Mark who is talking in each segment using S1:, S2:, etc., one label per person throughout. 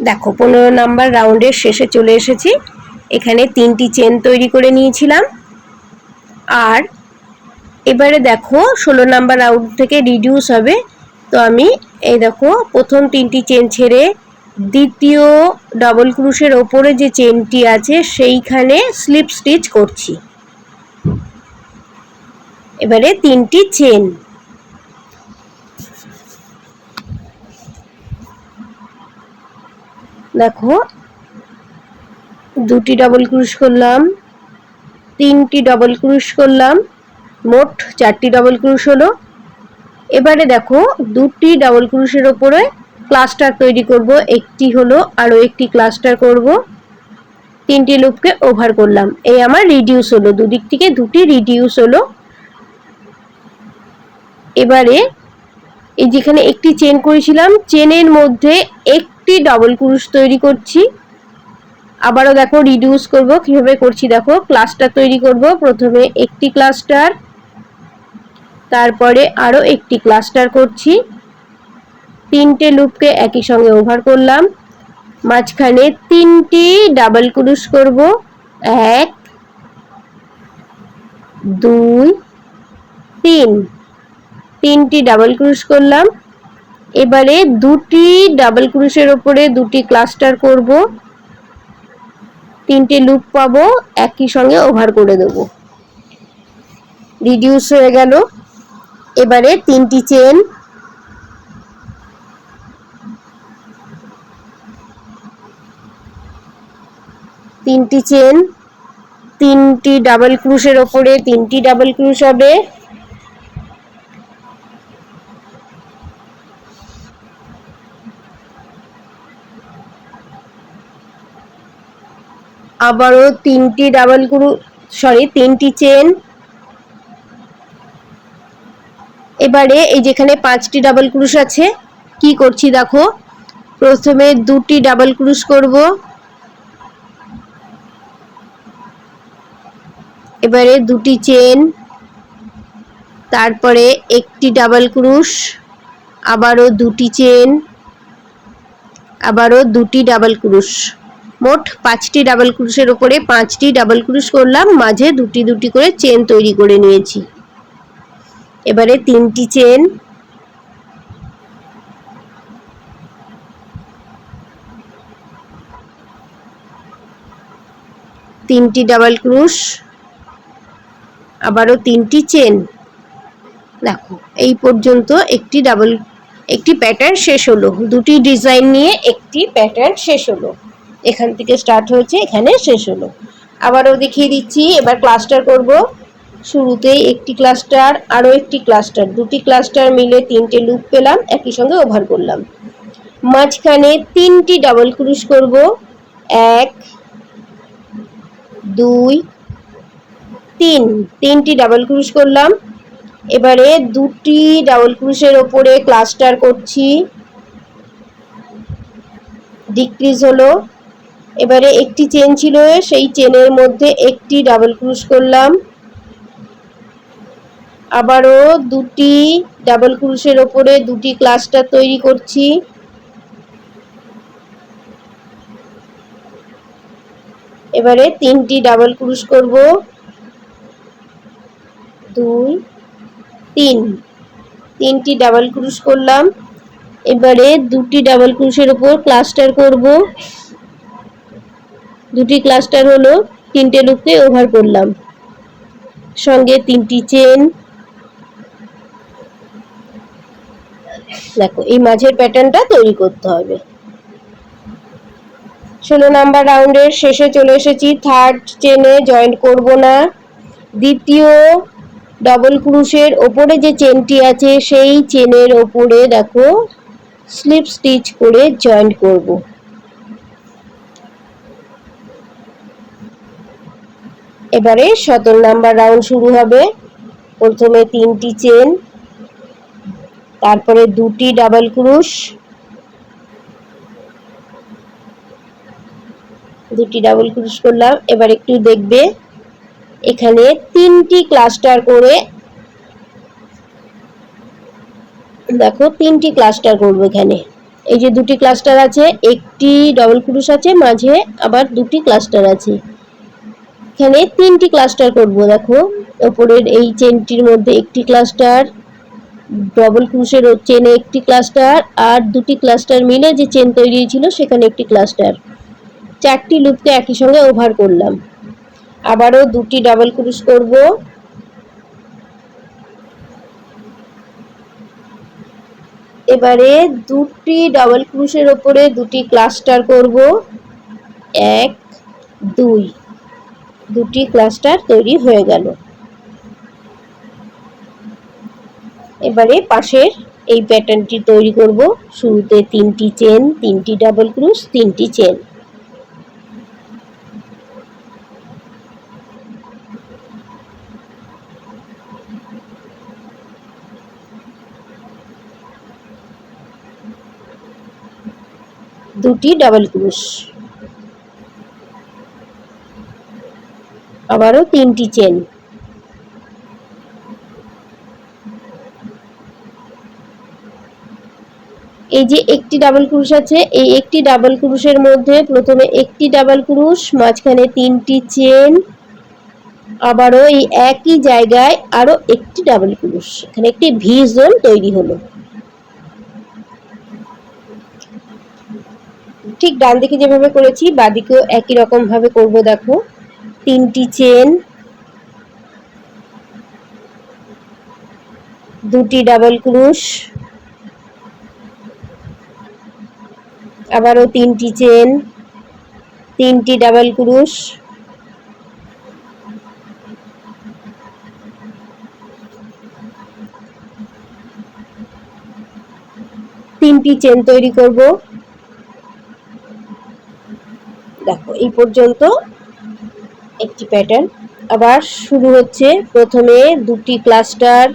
S1: দেখো, পনেরো নাম্বার রাউন্ডের শেষে চলে এসেছি। এখানে তিনটি চেন তৈরি করে নিয়েছিলাম। আর এবারে দেখো, ষোলো নাম্বার রাউন্ড থেকে রিডিউস হবে। তো আমি এই দেখো, প্রথম তিনটি চেন ছেড়ে দ্বিতীয় ডাবল ক্রুশের ওপরে যে চেনটি আছে, সেইখানে স্লিপ স্টিচ করছি। এবারে তিনটি চেন। দেখো, দুটি ডাবল ক্রুশ করলাম, তিনটি ডাবল ক্রুশ করলাম, মোট চারটি ডাবল ক্রুশ হলো। এবারে দেখো, দুটি ডাবল ক্রুশের ওপরে ক্লাস্টার তৈরি করব, একটি হলো আরও একটি ক্লাস্টার করব। তিনটি লুপকে ওভার করলাম। এই আমার রিডিউস হলো, দুদিক থেকে দুটি রিডিউস হলো। এবারে এই যেখানে একটি চেন করেছিলাম চেনের মধ্যে একটি ডাবল ক্রুশ তৈরি করছি। আবারও দেখো রিডিউস করব, কীভাবে করছি দেখো ক্লাস্টার তৈরি করব, প্রথমে একটি ক্লাস্টার তারপরে আরও একটি ক্লাস্টার করছি। তিনটে লুপকে একই সঙ্গে ওভার করলাম। মাঝখানে তিনটি ডাবল ক্রুশ করব। এক, দুই, তিন। তিনটি ডাবল ক্রুশ করলাম। এবারে দুটি ডাবল ক্রুশের ওপরে দুটি ক্লাস্টার করব। তিনটে লুপ পাবো, একই সঙ্গে ওভার করে দেব। রিডিউস হয়ে গেল। এবারে তিনটি চেন। তিনটি চেন। তিনটি ডাবল ক্রুশের ওপরে তিনটি ডাবল ক্রুশ হবে। আবারও তিনটি ডাবল ক্রু সরি তিনটি চেন এবারে এই যেখানে পাঁচটি ডাবল ক্রুশ আছে, কি করছি দেখো? প্রথমে দুটি ডাবল ক্রুশ করব। এবারে দুটি চেন তারপরে একটি ডাবল ক্রুশ আবারও দুটি চেন আবারও দুটি ডাবল ক্রুশ মোট পাঁচটি ডাবল ক্রুশের উপরে পাঁচটি ডাবল ক্রুশ করলাম, মাঝে দুটি দুটি করে চেন তৈরি করে নিয়েছি। এবারে তিনটি চেন। তিনটি ডাবল ক্রুশ। আবারও তিনটি চেন। দেখো, এই পর্যন্ত একটি ডাবল, একটি প্যাটার্ন শেষ হলো। দুটি ডিজাইন নিয়ে একটি প্যাটার্ন শেষ হলো। এখান থেকে স্টার্ট হয়েছে, এখানে শেষ হলো। আবারও দেখিয়ে দিচ্ছি, এবার ক্লাস্টার করব। শুরুতে একটি ক্লাস্টার আরও একটি ক্লাস্টার দুটি ক্লাস্টার মিলে তিনটে লুপ পেলাম, একই সঙ্গে ওভার করলাম। মাঝখানে তিনটি ডাবল ক্রুশ করব। এক, দুই, তিন। তিনটি ডাবল ক্রুশ করলাম। এবারে দুটি ডাবল ক্রুশের ওপরে ক্লাস্টার করছি। ডিক্রিজ হলো। এবারে একটি চেন ছিল, সেই চেনের মধ্যে একটি ডাবল ক্রুশ করলাম। আবারও দুটি ডাবল ক্রুশের ওপরে দুটি ক্লাস্টার তৈরি করছি। এবারে তিনটি ডাবল ক্রুশ করব। দুই, তিন, তিনটি ডাবল ক্রুশ করলাম। এবারে দুটি ডাবল ক্রুশের ওপর ক্লাস্টার করব। দুটি ক্লাস্টার হলো তিনটে লুপকে ওভার করলাম। সঙ্গে তিনটি চেন দেখো, এই মাঝের প্যাটার্নটা তৈরি করতে হবে। ষোলো নাম্বার রাউন্ডের শেষে চলে এসেছি। থার্ড চেনে জয়েন্ট করব না। দ্বিতীয় ডবল ক্রুশের ওপরে যে চেনটি আছে, সেই চেনের ওপরে দেখো স্লিপ স্টিচ করে জয়েন্ট করব। এবারে সতেরো নাম্বার রাউন্ড শুরু হবে। প্রথমে তিনটি চেন, তারপরে দুটি ডাবল ক্রুশ, দুটি ডাবল ক্রুশ করলাম। এবার একটু দেখবে, এখানে তিনটি ক্লাস্টার করে, দেখো তিনটি ক্লাস্টার করব এখানে। এই যে দুটি ক্লাস্টার আছে, একটি ডবল ক্রুশ আছে, মাঝে আবার দুটি ক্লাস্টার আছে। এখানে তিনটি ক্লাস্টার করব, দেখো। ওপরের এই চেনটির মধ্যে একটি ক্লাস্টার ডবল ক্রুশের চেনে একটি ক্লাস্টার আর দুটি ক্লাস্টার মিলে যে চেন তৈরি হয়েছিল সেখানে একটি ক্লাস্টার চারটি লুপকে একই সঙ্গে ওভার করলাম। আবারও দুটি ডাবল ক্রুশ করব। এবারে দুটি ডাবল ক্রুশের ওপরে দুটি ক্লাস্টার করব। এক, দুই। দুটি ক্লাস্টার তৈরি হয়ে গেল। এবারে পাশের এই প্যাটার্নটি তৈরি করব। শুরুতে তিনটি চেন তিনটি ডাবল ক্রুশ তিনটি চেন দুটি ডাবল ক্রুশ আবারও তিনটি চেন। এই যে একটি ডাবল ক্রুশ আছে, এই একটি ডাবল ক্রুশের মধ্যে প্রথমে একটি ডাবল ক্রুশ, মাঝখানে তিনটি চেন, আবারও এই একই জায়গায় আরও একটি ডাবল ক্রুশ। এখানে একটি ভি জোন তৈরি হলো। ঠিক ডান দিকে যেভাবে করেছি, বাদিকেও একই রকম ভাবে করব, দেখো। তিনটি চেন দুটি ডাবল ক্রুশ আবারও তিনটি চেন তিনটি ডাবল ক্রুশ তিনটি চেন তৈরি করব। দেখো, এই পর্যন্ত একটি প্যাটার্ন আবার শুরু হচ্ছে প্রথমে দুটি ক্লাস্টার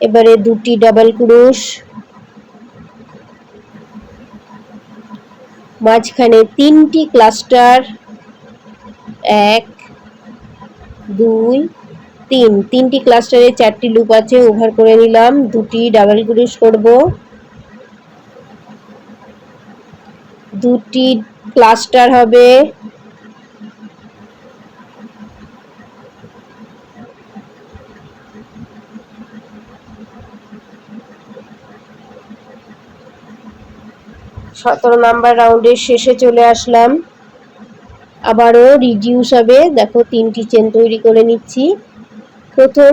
S1: এবারে দুটি ডাবল ক্রুশ মাঝখানে তিনটি ক্লাস্টার এক, দুই, তিন। তিনটি ক্লাস্টারে চারটি লুপ আছে ওভার করে নিলাম, দুটি ডাবল ক্রুশ করব। দুটি ক্লাস্টার হবে। সতেরো নাম্বার রাউন্ডের শেষে চলে আসলাম। আবারও রিডিউস হবে। দেখো, তিনটি চেন তৈরি করে নিচ্ছি। প্রথম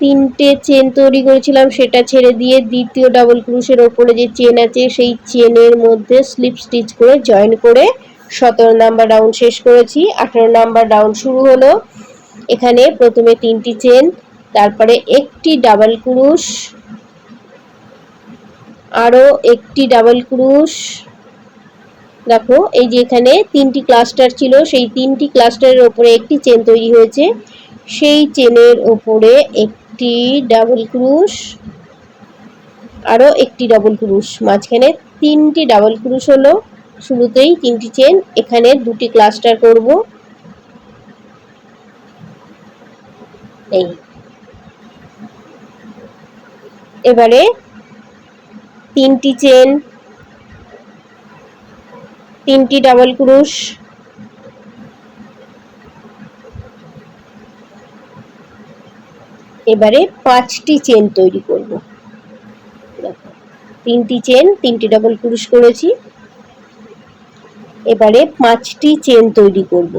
S1: তিনটে চেন তৈরি করেছিলাম, সেটা ছেড়ে দিয়ে দ্বিতীয় ডাবল ক্রুশের ওপরে যে চেন আছে, সেই চেনের মধ্যে স্লিপ স্টিচ করে জয়েন করে সতেরো নাম্বার রাউন্ড শেষ করেছি। আঠারো নাম্বার রাউন্ড শুরু হলো। এখানে প্রথমে তিনটি চেন তারপরে একটি ডাবল ক্রুশ আরও একটি ডাবল ক্রুশ দেখো, এই যে এখানে তিনটি ক্লাস্টার ছিল, সেই তিনটি ক্লাস্টারের ওপরে একটি চেন তৈরি হয়েছে। সেই চেনের ওপরে একটি ডাবল ক্রুশ আরও একটি ডাবল ক্রুশ। মাঝখানে তিনটি ডাবল ক্রুশ হলো, শুরুতেই তিনটি চেন এখানে দুটি ক্লাস্টার করব। এই। এবারে তিনটি চেন তিনটি ডাবল ক্রুশ এবারে পাঁচটি চেন তৈরি করব। তিনটি চেন তিনটি ডাবল ক্রুশ করেছি। এবারে পাঁচটি চেন তৈরি করব।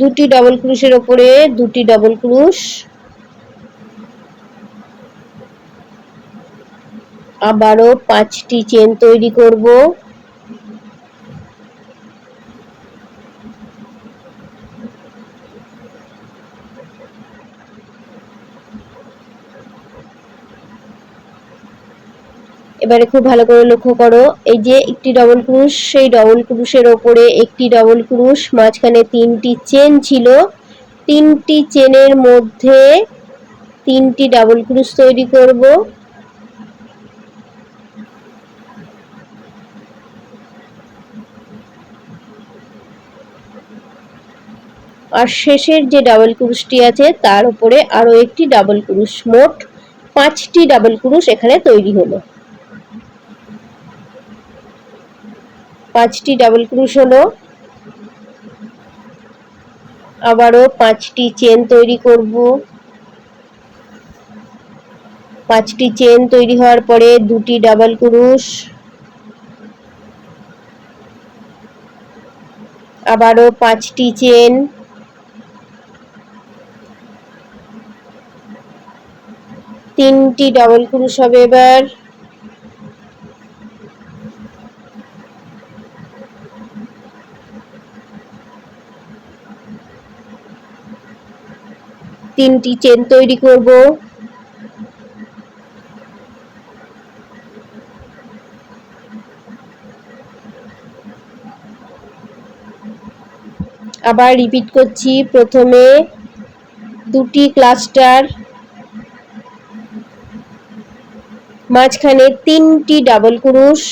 S1: দুটি ডাবল ক্রুশের ওপরে দুটি ডাবল ক্রুশ আবারও পাঁচটি চেন তৈরি করব। এবারে খুব ভালো করে লক্ষ্য করো। এই যে একটি ডবল ক্রুশ সেই ডবল ক্রুশের ওপরে একটি ডবল ক্রুশ মাঝখানে তিনটি চেন ছিল। তিনটি চেনের মধ্যে তিনটি ডাবল ক্রুশ তৈরি করব। আর শেষের যে ডাবল ক্রুশটি আছে, তার উপরে আরও একটি ডাবল ক্রুশ মোট পাঁচটি ডাবল ক্রুশ এখানে তৈরি হলো। পাঁচটি ডাবল ক্রুশ হলো। আবারও পাঁচটি চেন তৈরি করব। পাঁচটি চেন তৈরি হওয়ার পরে দুটি ডাবল ক্রুশ আবারও পাঁচটি চেন তিনটি ডাবল ক্রুশ হবে এবার। তিনটি চেন তৈরি করব। আবার রিপিট করছি, প্রথমে দুটি ক্লাস্টার মাঝখানে তিনটি ডাবল ক্রুশ,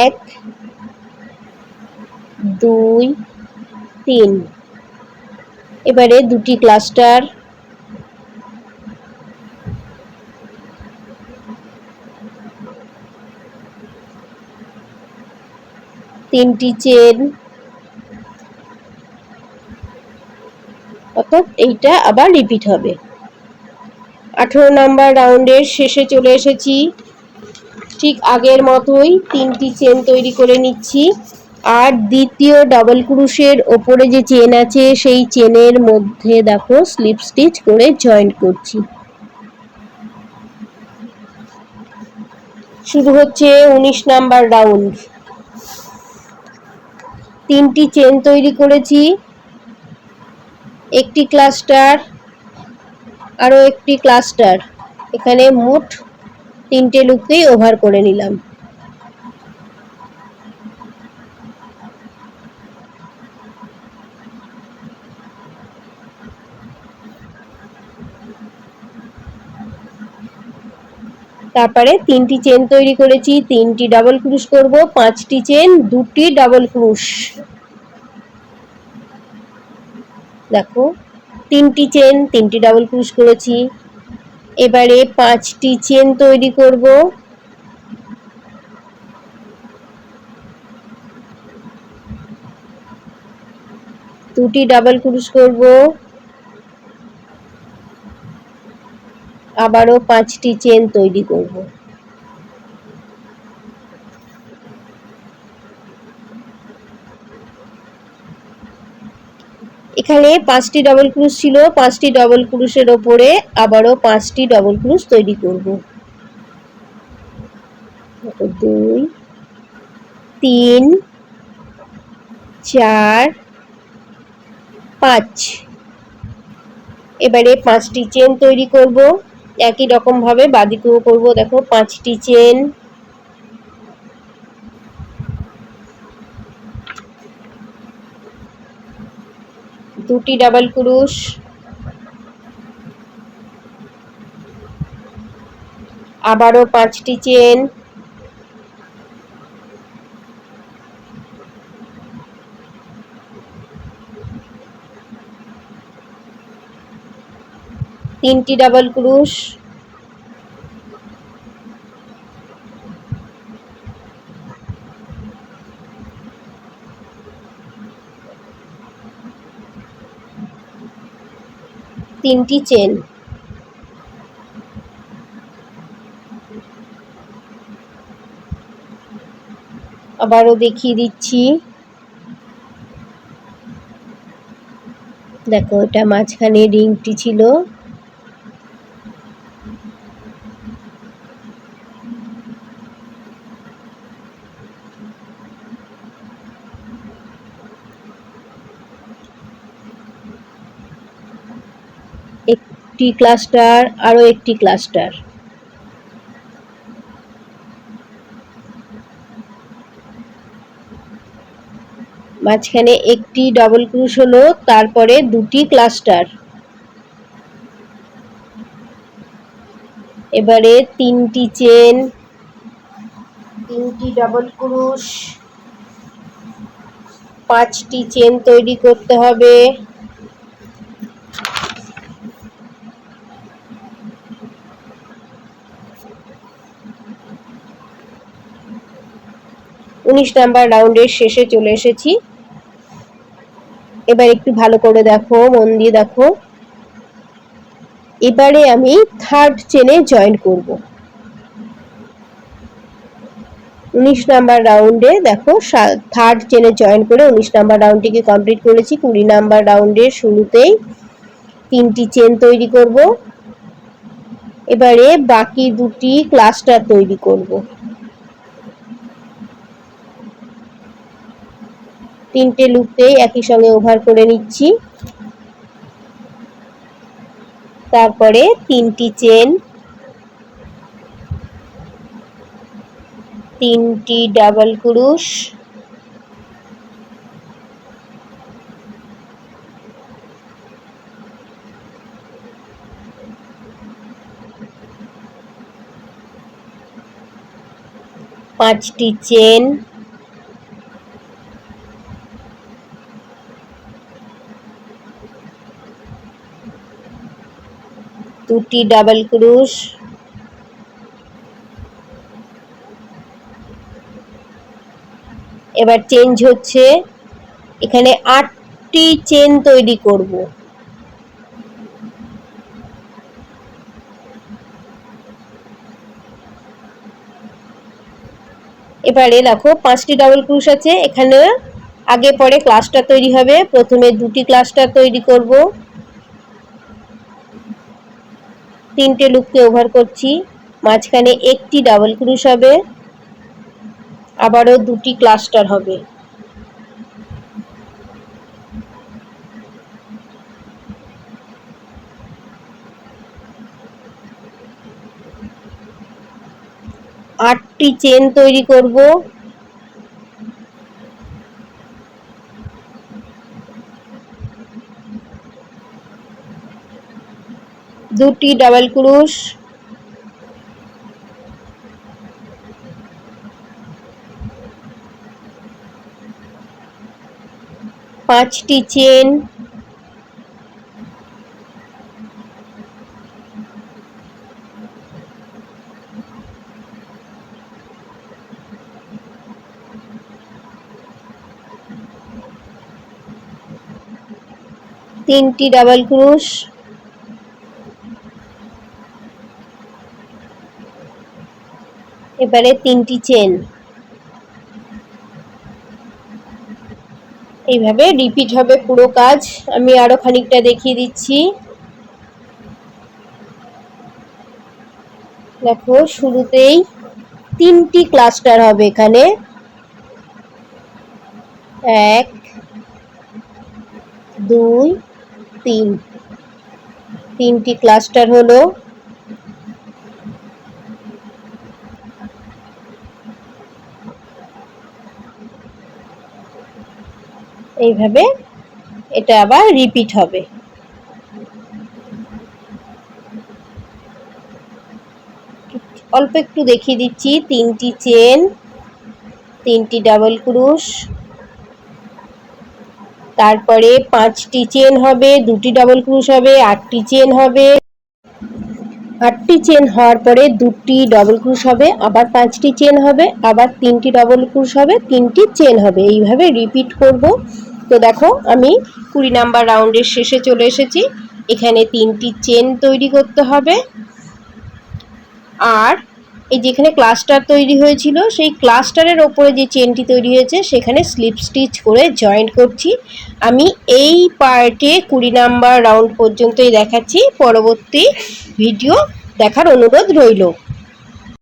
S1: এক, দুই, তিন। এবারে দুটি ক্লাস্টার তিনটি চেন অর্থাৎ এইটা আবার রিপিট হবে। আঠেরো নাম্বার রাউন্ডের শেষে চলে এসেছি। ঠিক আগের মতোই তিনটি চেন তৈরি করে নিচ্ছি। আর দ্বিতীয় ডাবল ক্রুশের ওপরে যে চেন আছে, সেই চেনের মধ্যে দেখো স্লিপ স্টিচ করে জয়েন্ট করছি। শুরু হচ্ছে উনিশ নাম্বার রাউন্ড। তিনটি চেন তৈরি করেছি। একটি ক্লাস্টার, আরও একটি ক্লাস্টার। এখানে মোট তিনটে লুককেই ওভার করে নিলাম। তারপরে তিনটি চেন তৈরি করেছি, তিনটি ডাবল ক্রুশ করব, পাঁচটি চেন দুটি ডাবল ক্রুশ দেখো, তিনটি চেন তিনটি ডাবল ক্রুশ করেছি। এবারে পাঁচটি চেন তৈরি করব। দুটি ডাবল ক্রুশ করব। আবারও পাঁচটি চেন তৈরি করব। এখানে পাঁচটি ডবল ক্রুশ ছিল, পাঁচটি ডবল ক্রুশের ওপরে আবারও পাঁচটি ডবল ক্রুশ তৈরি করব। দুই, তিন, চার, পাঁচ। এবারে পাঁচটি চেন তৈরি করব। একই রকমভাবে বাদিকেও করব দেখো পাঁচটি চেন। দুটি ডাবল ক্রুশ। আবারও পাঁচটি চেন। তিনটি ডাবল ক্রুশ। তিনটি চেন। আবারও দেখিয়ে দিচ্ছি। দেখো এটা মাঝখানে রিংটি ছিল। একটি ক্লাস্টার আরও একটি ক্লাস্টার মাঝখানে একটি ডবল ক্রুশ হলো, তারপরে দুটি ক্লাস্টার এবারে তিনটি চেন তিনটি ডবল ক্রুশ পাঁচটি চেন তৈরি করতে হবে। উনিশ নাম্বার রাউন্ডের শেষে চলে এসেছি। এবার একটু ভালো করে দেখো, মন দিয়ে দেখো। এবারে আমি থার্ড চেনে জয়েন করব। উনিশ নাম্বার রাউন্ডে দেখো থার্ড চেনে জয়েন করে উনিশ নাম্বার রাউন্ডটিকে কমপ্লিট করেছি। কুড়ি নাম্বার রাউন্ডের শুরুতেই তিনটি চেন তৈরি করব। এবারে বাকি দুটি ক্লাস্টার তৈরি করব। তিনটে লুপতেই একই সঙ্গে ওভার করে নিচ্ছি। তারপরে তিনটি চেন, তিনটি ডাবল কুরুশ, পাঁচটি চেন দুটি ডাবল ক্রুশ। এবার চেঞ্জ হচ্ছে। এখানে আটটি চেন তৈরি করব। এবারে দেখো, পাঁচটি ডাবল ক্রুশ আছে। এখানে আগে পরে ক্লাসটা তৈরি হবে। প্রথমে দুটি ক্লাসটা তৈরি করব। তিনটে লুককে ওভার করছি। মাঝখানে একটি ডাবল ক্রুশ হবে। আবারও দুটি ক্লাস্টার হবে। আটটি চেন তৈরি করব। দুটি ডাবল ক্রুশ। পাঁচটি চেন। তিনটি ডাবল ক্রুশ। এবারে তিনটি চেন। এইভাবে রিপিট হবে পুরো কাজ। আমি আরও খানিকটা দেখিয়ে দিচ্ছি। দেখো, শুরুতেই তিনটি ক্লাস্টার হবে এখানে। এক, দুই, তিন। তিনটি ক্লাস্টার হলো এইভাবে এটা আবার রিপিট হবে। অল্প একটু দেখিয়ে দিচ্ছি, তিনটি চেন তিনটি ডাবল ক্রুশ, তারপরে পাঁচটি চেন হবে, দুটি ডাবল ক্রুশ হবে, আটটি চেন হবে। আটটি চেন হওয়ার পরে দুটি ডবল ক্রুশ হবে, আবার পাঁচটি চেন হবে, আবার তিনটি ডবল ক্রুশ হবে, তিনটি চেন হবে। এইভাবে রিপিট করব। তো দেখো, আমি কুড়ি নাম্বার রাউন্ডের শেষে চলে এসেছি। এখানে তিনটি চেন তৈরি করতে হবে। আর এই যেখানে ক্লাস্টার তৈরি হয়েছিল, সেই ক্লাস্টারের ওপরে যে চেনটি তৈরি হয়েছে, সেখানে স্লিপ স্টিচ করে জয়েন্ট করছি। আমি এই পার্টে কুড়ি নাম্বার রাউন্ড পর্যন্তই দেখাচ্ছি। পরবর্তী ভিডিও দেখার অনুরোধ রইল।